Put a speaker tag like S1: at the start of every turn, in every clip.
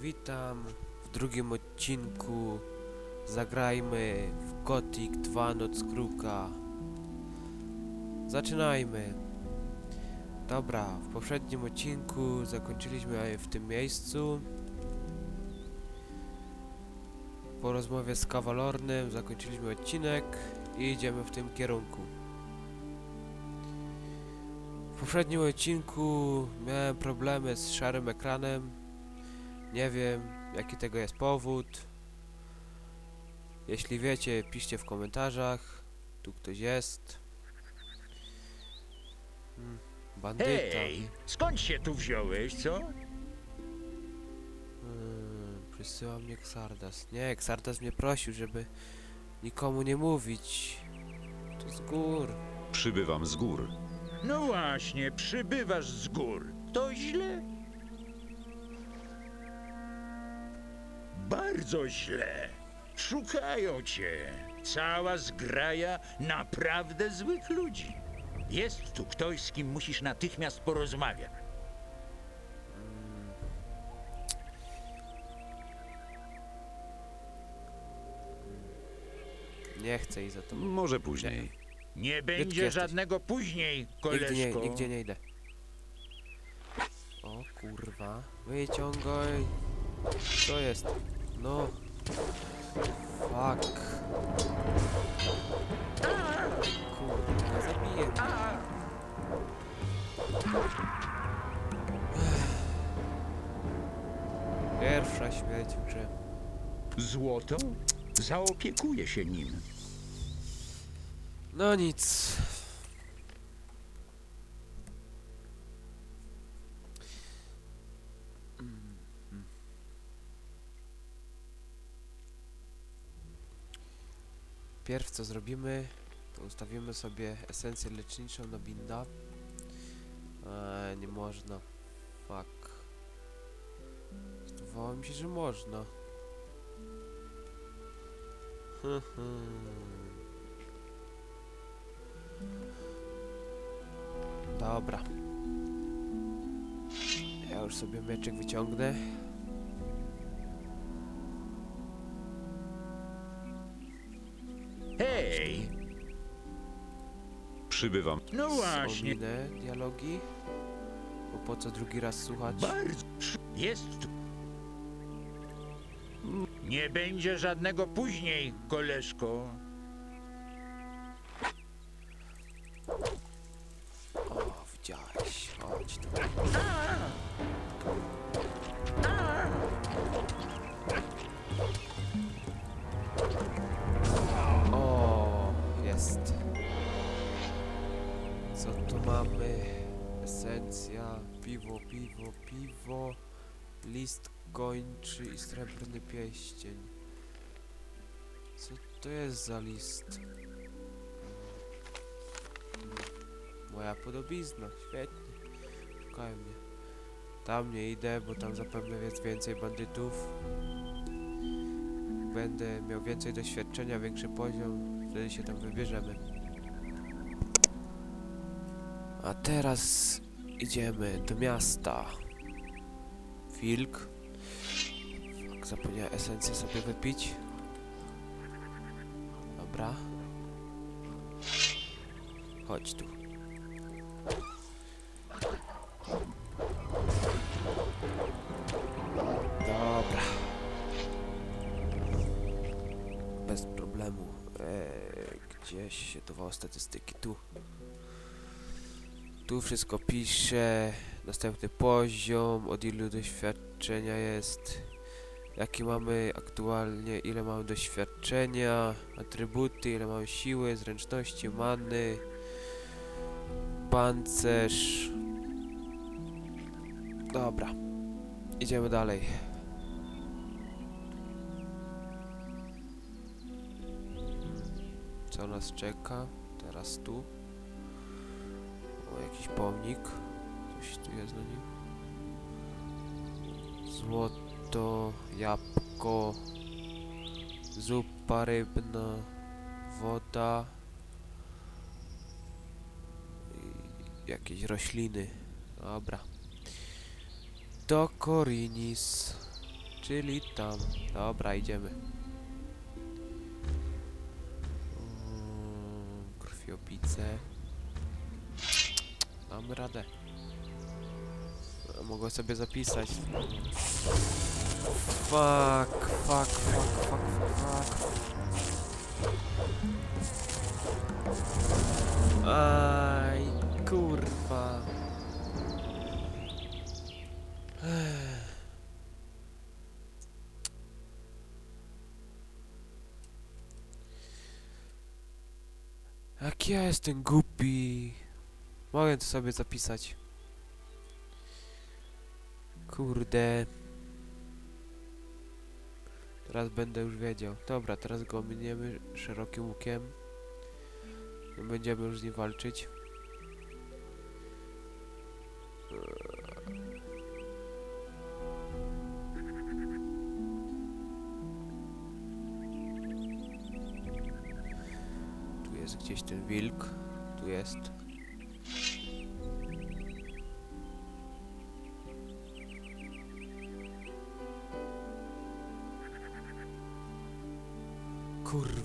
S1: Witam w drugim odcinku. Zagrajmy w Gothic 2 Noc Kruka. Zaczynajmy. Dobra, w poprzednim odcinku zakończyliśmy w tym miejscu. Po rozmowie z Kawalornym zakończyliśmy odcinek i idziemy w tym kierunku. W poprzednim odcinku miałem problemy z szarym ekranem. Nie wiem, jaki tego jest powód. Jeśli wiecie, piszcie w komentarzach. Tu ktoś jest. Hmm, bandyta.
S2: Hej, skąd się tu wziąłeś, co?
S1: Hmm, przysyła mnie Xardas. Nie, Xardas mnie prosił, żeby nikomu nie mówić. To z gór.
S3: Przybywam z gór.
S2: No właśnie, przybywasz z gór. To źle? Bardzo źle. Szukają cię. Cała zgraja naprawdę złych ludzi. Jest tu ktoś, z kim musisz natychmiast porozmawiać.
S1: Nie chcę i za to.
S3: Może później.
S2: Nie będzie
S1: jesteś.
S2: żadnego później,
S1: Nigdzie nie,
S2: koleżko.
S1: nigdzie nie idę. O kurwa. Wyciągaj. Co jest? No. Fuck. Kurwa, zabiję. Pierwsza śmierć w grze.
S2: Złoto? Zaopiekuję się nim.
S1: No nic. Pierw co zrobimy, to ustawimy sobie esencję leczniczą na binda. Eee, nie można. Fuck. Zdawało mi się, że można. Dobra. Ja już sobie mieczek wyciągnę.
S2: Hej,
S3: Przybywam.
S2: no właśnie.
S1: Dialogi. Bo po co drugi raz słuchać?
S2: Bardzo. Jest tu. Nie będzie żadnego później, koleżko.
S1: Piwo, piwo, list kończy i srebrny pieścień. Co to jest za list? Moja podobizna, świetnie. Szukają mnie. Tam nie idę, bo tam zapewne jest więcej bandytów. Będę miał więcej doświadczenia, większy poziom, wtedy się tam wybierzemy. A teraz idziemy do miasta. Wilk. Fuck, zapomniałem esencję sobie wypić. Dobra. Chodź tu. Dobra. Bez problemu. Eee, gdzieś się dawało statystyki. Tu. Tu wszystko pisze. Następny poziom. Od ilu doświadczenia jest. Jaki mamy aktualnie, ile mamy doświadczenia, atrybuty, ile mamy siły, zręczności, many, pancerz. Dobra, idziemy dalej. Co nas czeka? Teraz tu. Pomnik. Coś tu jest na nim. Złoto, jabłko, zupa rybna, woda i jakieś rośliny. Dobra. Do Korinis. Czyli tam. Dobra, idziemy. Mm, Krwiopice. Damy radę. Mogę sobie zapisać. Fuck, fuck, fuck, fuck, fuck. Aj, kurwa. Jak ja jestem głupi. Mogę to sobie zapisać. Kurde. Teraz będę już wiedział. Dobra, teraz go miniemy szerokim łukiem. Będziemy już z nim walczyć. Tu jest gdzieś ten wilk. Tu jest.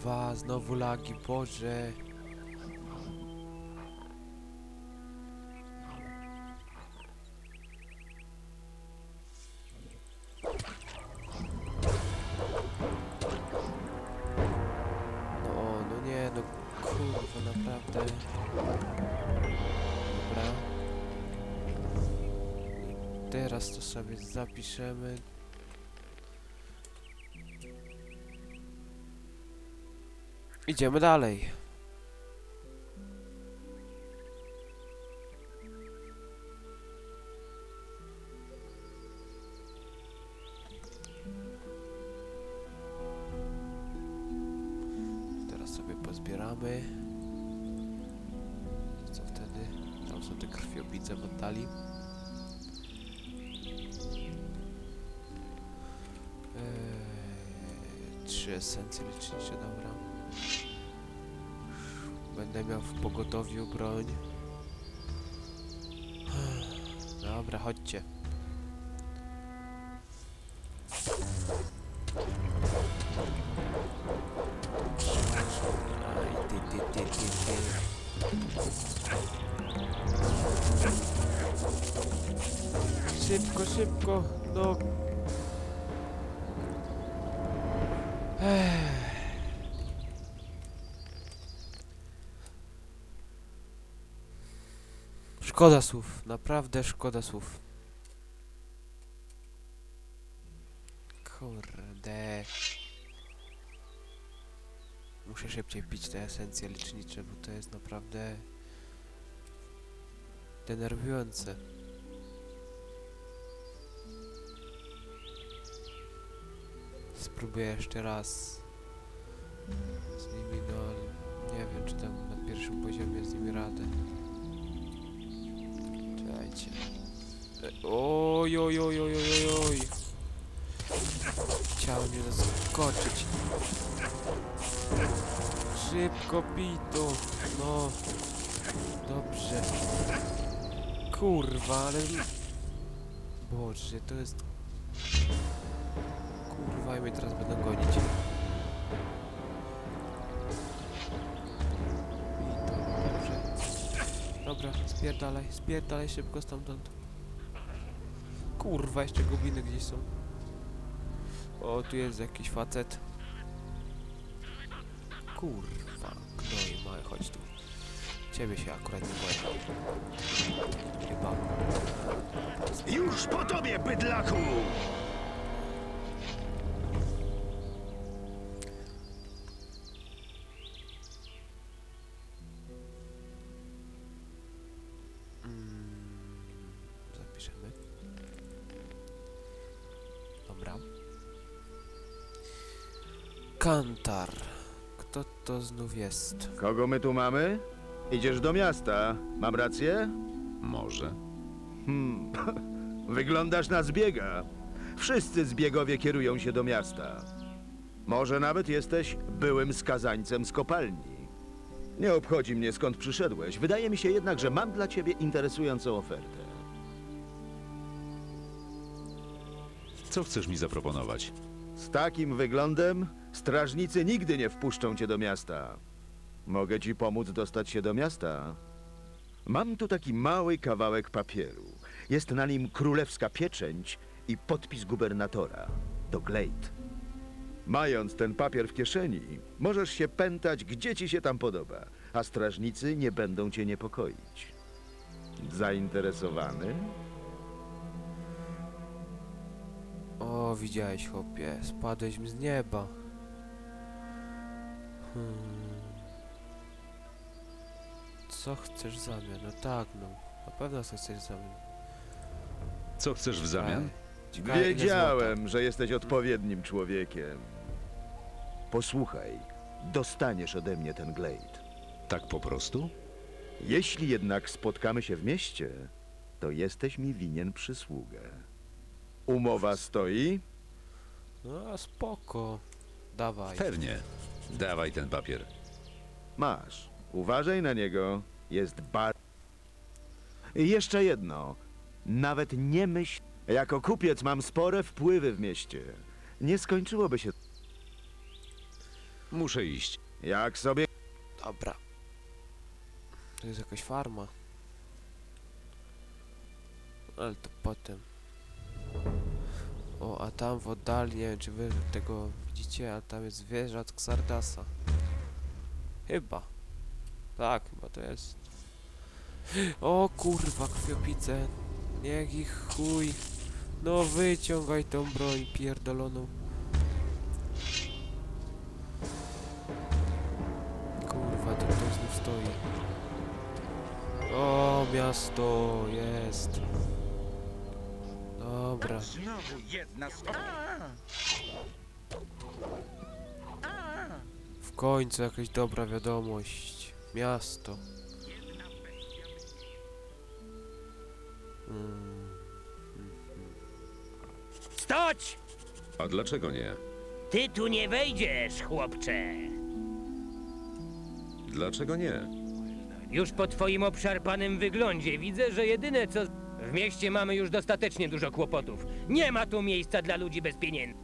S1: Kurwa, znowu lagi, Boże. No, no nie, no kurwa, naprawdę. Dobra. Teraz to sobie zapiszemy. Idziemy dalej. Teraz sobie pozbieramy. Co wtedy? Tam są te krwiobice w oddali. Eee, trzy esencje lecznicze, dobra. Będę miał w pogotowiu broń. Dobra, chodźcie. Aj, ty, ty, ty. Szybko, szybko, no. Ech. Szkoda słów, naprawdę szkoda słów. Kurde. Muszę szybciej pić te esencje lecznicze, bo to jest naprawdę denerwujące. Spróbuję jeszcze raz z nimi, no ale nie wiem, czy tam na pierwszym poziomie z nimi radę. Czekajcie. E, Oj, oj, oj, oj, oj, oj. Chciał mnie zaskoczyć. Szybko pij to. No. Dobrze. Kurwa, ale... Boże, to jest... Kurwa, i mnie teraz będą gonić. Dobra, spierdalaj, spierdalaj szybko stamtąd. Kurwa, jeszcze gobiny gdzieś są. O, tu jest jakiś facet. Kurwa, gnoj mały, chodź tu. Ciebie się akurat nie boję. Chyba.
S4: Już po tobie, bydlaku!
S1: Kantar. Kto to znów jest?
S4: Kogo my tu mamy? Idziesz do miasta, mam rację?
S3: Może.
S4: Hmm. Wyglądasz na zbiega. Wszyscy zbiegowie kierują się do miasta. Może nawet jesteś byłym skazańcem z kopalni. Nie obchodzi mnie skąd przyszedłeś. Wydaje mi się jednak, że mam dla ciebie interesującą ofertę.
S3: Co chcesz mi zaproponować?
S4: Z takim wyglądem strażnicy nigdy nie wpuszczą cię do miasta. Mogę ci pomóc dostać się do miasta? Mam tu taki mały kawałek papieru. Jest na nim królewska pieczęć i podpis gubernatora. To Glade. Mając ten papier w kieszeni, możesz się pętać, gdzie ci się tam podoba, a strażnicy nie będą cię niepokoić. Zainteresowany?
S1: O, widziałeś, chłopie, spadłeś z nieba. Hmm. Co chcesz w zamian? No tak, no. Na pewno co chcesz w zamian.
S3: Co chcesz w zamian?
S1: Ciekawe, ile
S4: Wiedziałem, że jesteś odpowiednim człowiekiem. Posłuchaj, dostaniesz ode mnie ten glade.
S3: Tak po prostu?
S4: Jeśli jednak spotkamy się w mieście, to jesteś mi winien przysługę. Umowa stoi?
S1: złota. No, a spoko. Dawaj.
S3: Pewnie. Dawaj ten papier.
S4: Masz. Uważaj na niego. Jest bar... I jeszcze jedno. Nawet nie myśl... Jako kupiec mam spore wpływy w mieście. Nie skończyłoby się...
S3: Muszę iść.
S4: Jak sobie...
S1: Dobra. To jest jakaś farma. Ale to potem. O, a tam w oddali, nie wiem czy wy tego widzicie, a tam jest wieża Xardasa. Chyba. Tak, chyba to jest. O kurwa, krwiopice. Niech ich chuj. No wyciągaj tą broń pierdoloną. Kurwa, to ktoś znów stoi. O, miasto jest. Dobra.
S2: Znowu jedna z...
S1: W końcu jakaś dobra wiadomość. Miasto. Mm.
S5: Stoć!
S3: A dlaczego nie?
S5: Ty tu nie wejdziesz, chłopcze.
S3: Dlaczego nie?
S5: Już po twoim obszarpanym wyglądzie widzę, że jedyne co... W mieście mamy już dostatecznie dużo kłopotów. Nie ma tu miejsca dla ludzi bez pieniędzy.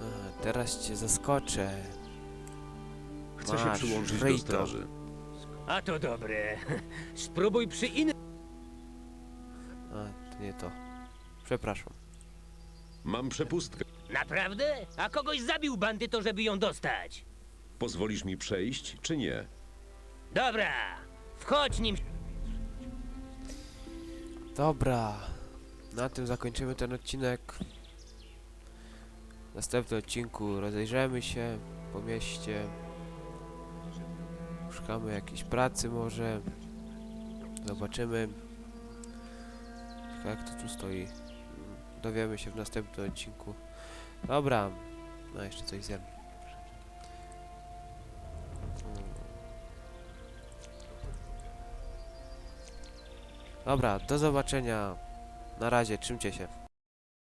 S1: A, teraz cię zaskoczę.
S3: Chcę się
S1: Masz,
S3: przyłączyć do
S1: to.
S3: straży.
S5: A to dobre. Spróbuj przy innym...
S1: A, to nie to. Przepraszam.
S3: Mam przepustkę.
S5: Naprawdę? A kogoś zabił bandyto, żeby ją dostać.
S3: Pozwolisz mi przejść, czy nie?
S5: Dobra, wchodź nim...
S1: Dobra. Na tym zakończymy ten odcinek. W następnym odcinku rozejrzymy się po mieście. Szukamy jakiejś pracy może. Zobaczymy. Jak to tu stoi. Dowiemy się w następnym odcinku. Dobra. No jeszcze coś zjem. Dobra, do zobaczenia. Na razie, trzymcie się.